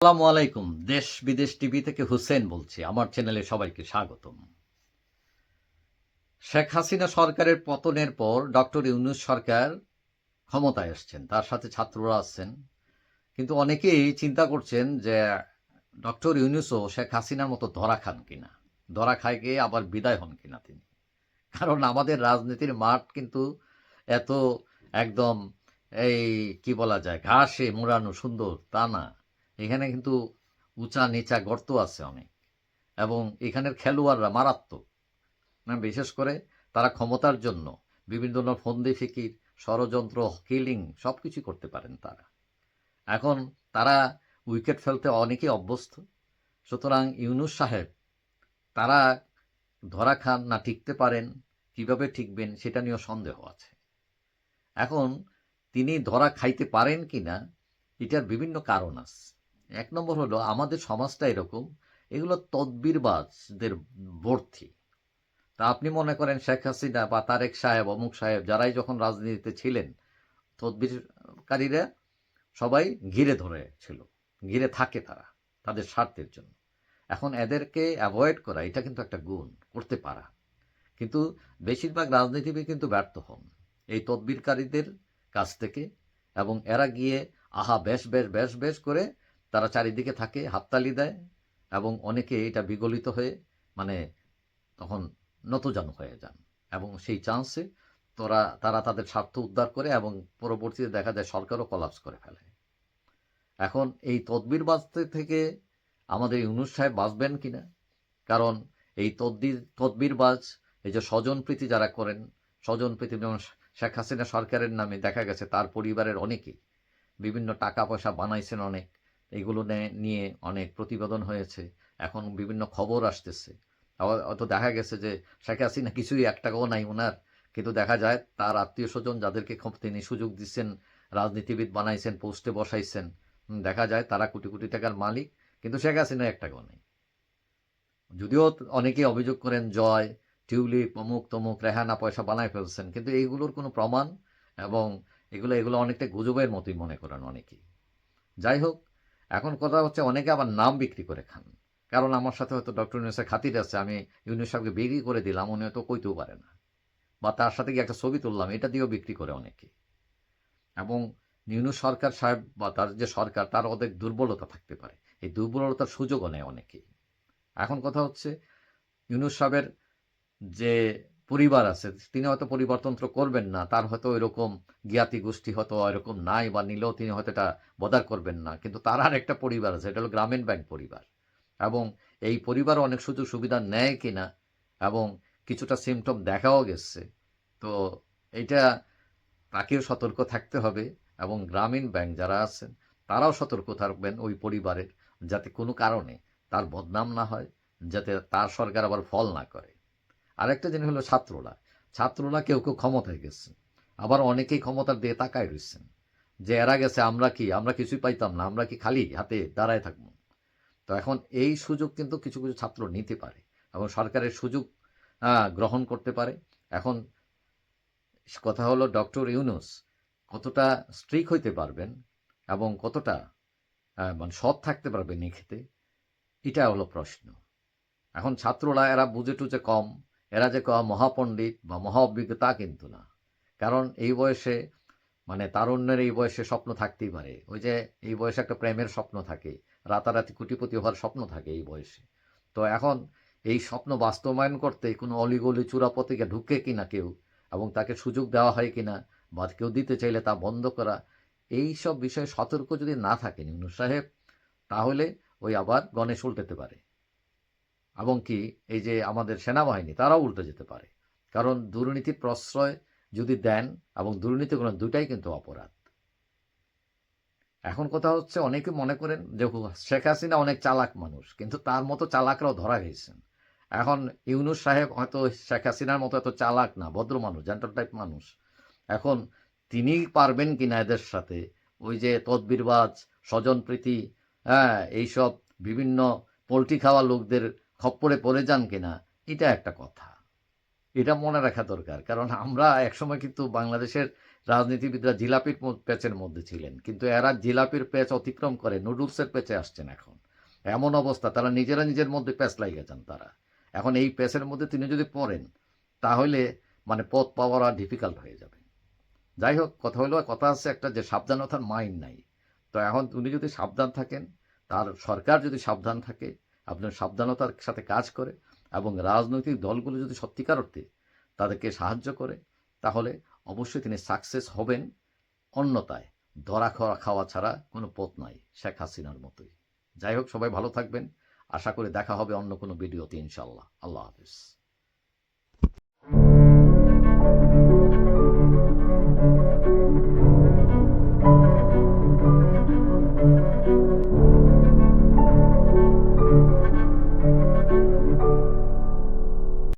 আসসালামু আলাইকুম। দেশ বিদেশ টিভি থেকে হুসেন বলছি। আমার চ্যানেলে সবাইকে স্বাগতম। শেখ হাসিনা সরকারের পতনের পর ডক্টর ইউনুস সরকার ক্ষমতায় আসছেন, তার সাথে ছাত্ররা আসছেন কিন্তু অনেকেই চিন্তা করছেন যে ডক্টর ইউনুসও শেখ হাসিনার মতো ধরা খান কিনা? ধরা খায় গিয়ে আবার বিদায় হন কিনা তিনি? কারণ আমাদের রাজনীতির মাঠ কিন্তু এত একদম এই কি বলা যায়, ঘাসে, মোড়ানো, সুন্দর, তা না। এখানে কিন্তু উঁচা নিচা গর্ত আছে অনেক। এবং এখানের খেলোয়াড়রা মারাত্মক। না বিশেষ করে তারা ক্ষমতার জন্য বিভিন্ন ধরনের ফন্দি, ফিকির, ষড়যন্ত্র, কিলিং সব কিছু করতে পারেন তারা। এখন তারা উইকেট ফেলতে অনেকেই অভ্যস্ত। সুতরাং ইউনুস সাহেব, তারা ধরা খান না টিকতে পারেন, কীভাবে টিকবেন সেটা নিয়েও সন্দেহ আছে। এখন তিনি ধরা খাইতে পারেন কিনা, এটার বিভিন্ন কারণ আছে। এক নম্বর হলো আমাদের সমাজটা এরকম, এগুলো তদবিরবাজদের ভর্তি। তা আপনি মনে করেন শেখ হাসিনা বা তারেক সাহেব, অমুক সাহেব যারাই যখন রাজনীতিতে ছিলেন, তদবিরকারীরা সবাই ঘিরে ধরে ছিল ঘিরে থাকে তারা তাদের স্বার্থের জন্য। এখন এদেরকে অ্যাভয়েড করা, এটা কিন্তু একটা গুণ, করতে পারা। কিন্তু বেশিরভাগ রাজনীতিবিদ কিন্তু ব্যর্থ হন এই তদবিরকারীদের কাছ থেকে এবং এরা গিয়ে, আহা, বেশ বেশ বেশ বেশ করে তারা চারিদিকে থাকে, হাততালি দেয় এবং অনেকে এটা বিগলিত হয়ে মানে তখন নতজানু হয়ে যান এবং সেই চান্সে তোরা, তারা তাদের স্বার্থ উদ্ধার করে এবং পরবর্তীতে দেখা যায় সরকারও কলাপস করে ফেলে। এখন এই তদবির বাঁচতে থেকে আমাদের ইউনুস সাহেব বাঁচবেন কিনা? কারণ এই তদ্বির তদবিরবাজ এই যে স্বজনপ্রীতি যারা করেন স্বজনপ্রীতি যেমন শেখ হাসিনা সরকারের নামে দেখা গেছে, তার পরিবারের অনেকেই বিভিন্ন টাকা পয়সা বানাইছেন অনেক। এগুলো নিয়ে অনেক প্রতিবেদন হয়েছে। এখন বিভিন্ন খবর আসতেছে। অত দেখা গেছে যে শেখ হাসিনা কিছুই এক টাকাও নাই ওনার কিন্তু দেখা যায় তার আত্মীয় স্বজন যাদেরকে তিনি সুযোগ দিচ্ছেন, রাজনীতিবিদ বানাইছেন, পোস্টে বসাইছেন দেখা যায় তারা কোটি কোটি টাকার মালিক, কিন্তু শেখ হাসিনা এক টাকাও নেই। যদিও অনেকে অভিযোগ করেন, জয়, টিউলিপ, অমুক তমুক, রেহানা পয়সা বানায় ফেলছেন, কিন্তু এইগুলোর কোনো প্রমাণ এবং এগুলো এগুলো অনেকটা গুজবের মতোই মনে করেন অনেকেই। যাই হোক এখন কথা হচ্ছে অনেকে আবার নাম বিক্রি করে খান। কারণ আমার সাথে হয়তো ডক্টর ইউনুসের খাতির আছে, আমি ইউনুস সাহেবকে বিক্রি করে দিলাম, উনি হয়তো কইতেও পারে না। বা তার সাথে গিয়ে একটা ছবি তুললাম, এটা দিয়েও বিক্রি করে অনেকে। এবং ইউনুস সরকার সাহেব বা তার যে সরকার, তার অনেক দুর্বলতা থাকতে পারে। এই দুর্বলতার সুযোগও নেয় অনেকেই। এখন কথা হচ্ছে, ইউনুস সাহেবের যে পরিবার আছে, তিনি হয়তো পরিবর্তন্ত্র করবেন না, তার হয়তো এরকম জ্ঞাতি গোষ্ঠী হয়তো এরকম নাই বা নিলেও তিনি হয়তো এটা বদার করবেন না, কিন্তু তার আর একটা পরিবার আছে, এটা হলো গ্রামীণ ব্যাংক পরিবার। এবং এই পরিবার অনেক সুযোগ সুবিধা নেয় কিনা এবং কিছুটা সিমটম দেখাও গেছে। তো এইটা তাকেও সতর্ক থাকতে হবে এবং গ্রামীণ ব্যাংক যারা আছেন, তারাও সতর্ক থাকবেন ওই পরিবারের, যাতে কোনো কারণে তার বদনাম না হয়, যাতে তার সরকার আবার ফল না করে। আরেকটা জিনিস হলো ছাত্ররা। ছাত্ররা কেউ কেউ ক্ষমতায় গেছে। আবার অনেকেই ক্ষমতার দিয়ে তাকায় রয়েছেন। যে এরা গেছে, আমরা কি? আমরা কিছুই পাইতাম না। আমরা কি খালি হাতে দাঁড়ায় থাকব? তো এখন এই সুযোগ কিন্তু কিছু কিছু ছাত্র নিতে পারে এবং সরকারের সুযোগ গ্রহণ করতে পারে। এখন কথা হলো ডক্টর ইউনুস কতটা স্ট্রিক হইতে পারবেন এবং কতটা মানে সৎ থাকতে পারবেন এই ক্ষেত্রে? এটা হলো প্রশ্ন। এখন ছাত্ররা, এরা বুঝে টুজে কম। এরা যে মহাপণ্ডিত বা মহা অভিজ্ঞ তা কিন্তু না। কারণ এই বয়সে মানে তারুণ্যের এই বয়সে স্বপ্ন থাকতেই পারে। ওই যে এই বয়সে একটা প্রেমের স্বপ্ন থাকে, রাতারাতি কুটিপতি হওয়ার স্বপ্ন থাকে এই বয়সে। তো এখন এই স্বপ্ন বাস্তবায়ন করতে কোনো অলিগলি চূড়াপতিকে ঢুকে কিনা কেউ এবং তাকে সুযোগ দেওয়া হয় কিনা বা কেউ দিতে চাইলে তা বন্ধ করা, এই সব বিষয়ে সতর্ক যদি না থাকে নিউনু সাহেব, তাহলে ওই আবার গণেশ উল্টেতে পারে। এবং কি এই যে আমাদের সেনাবাহিনী, তারাও উল্টে যেতে পারে। কারণ দুর্নীতির প্রশ্রয় যদি দেন এবং দুর্নীতি করেন দুটাই কিন্তু অপরাধ। এখন কথা হচ্ছে, অনেকে মনে করেন যে শেখ হাসিনা অনেক চালাক মানুষ। কিন্তু তার মতো চালাকরাও ধরা গেছেন। এখন ইউনুস সাহেব হয়তো শেখ হাসিনার মতো এত চালাক না, ভদ্র মানুষ, জেন্টাল টাইপ মানুষ। এখন তিনি পারবেন কিনা এদের সাথে? ওই যে তদবিরবাজ, স্বজনপ্রীতি হ্যাঁ এইসব বিভিন্ন পোলট্রি খাওয়া লোকদের খপ্পরে পড়ে যান কিনা, এটা একটা কথা। এটা মনে রাখা দরকার, কারণ আমরা একসময় কিন্তু বাংলাদেশের রাজনীতিবিদরা জিলাপির প্যাচের মধ্যে ছিলেন, কিন্তু এরা জিলাপির প্যাচ অতিক্রম করে, নুডলসের প্যাচে আসছেন এখন। এমন অবস্থা, তারা নিজেরা নিজের মধ্যে প্যাচ লাগিয়ে যান তারা। এখন এই প্যাচের মধ্যে তিনি যদি পড়েন, তাহলে মানে পথ পাওয়ার আর ডিফিকাল্ট হয়ে যাবে। যাই হোক, কথা হলো, কথা আছে একটা যে সাবধানতার মাইন্ড নাই। তো এখন উনি যদি সাবধান থাকেন, তার সরকার যদি সাবধান থাকে আপনার সাবধানতার সাথে কাজ করে এবং রাজনৈতিক দলগুলো যদি সত্যিকার অর্থে তাদেরকে সাহায্য করে, তাহলে অবশ্যই তিনি সাকসেস হবেন। অন্যতায় ধরা খাওয়া খাওয়া ছাড়া কোনো পথ নাই শেখ হাসিনার মতোই। যাই হোক, সবাই ভালো থাকবেন। আশা করি দেখা হবে অন্য কোনো ভিডিওতে ইনশাল্লাহ আল্লাহ হাফিজ।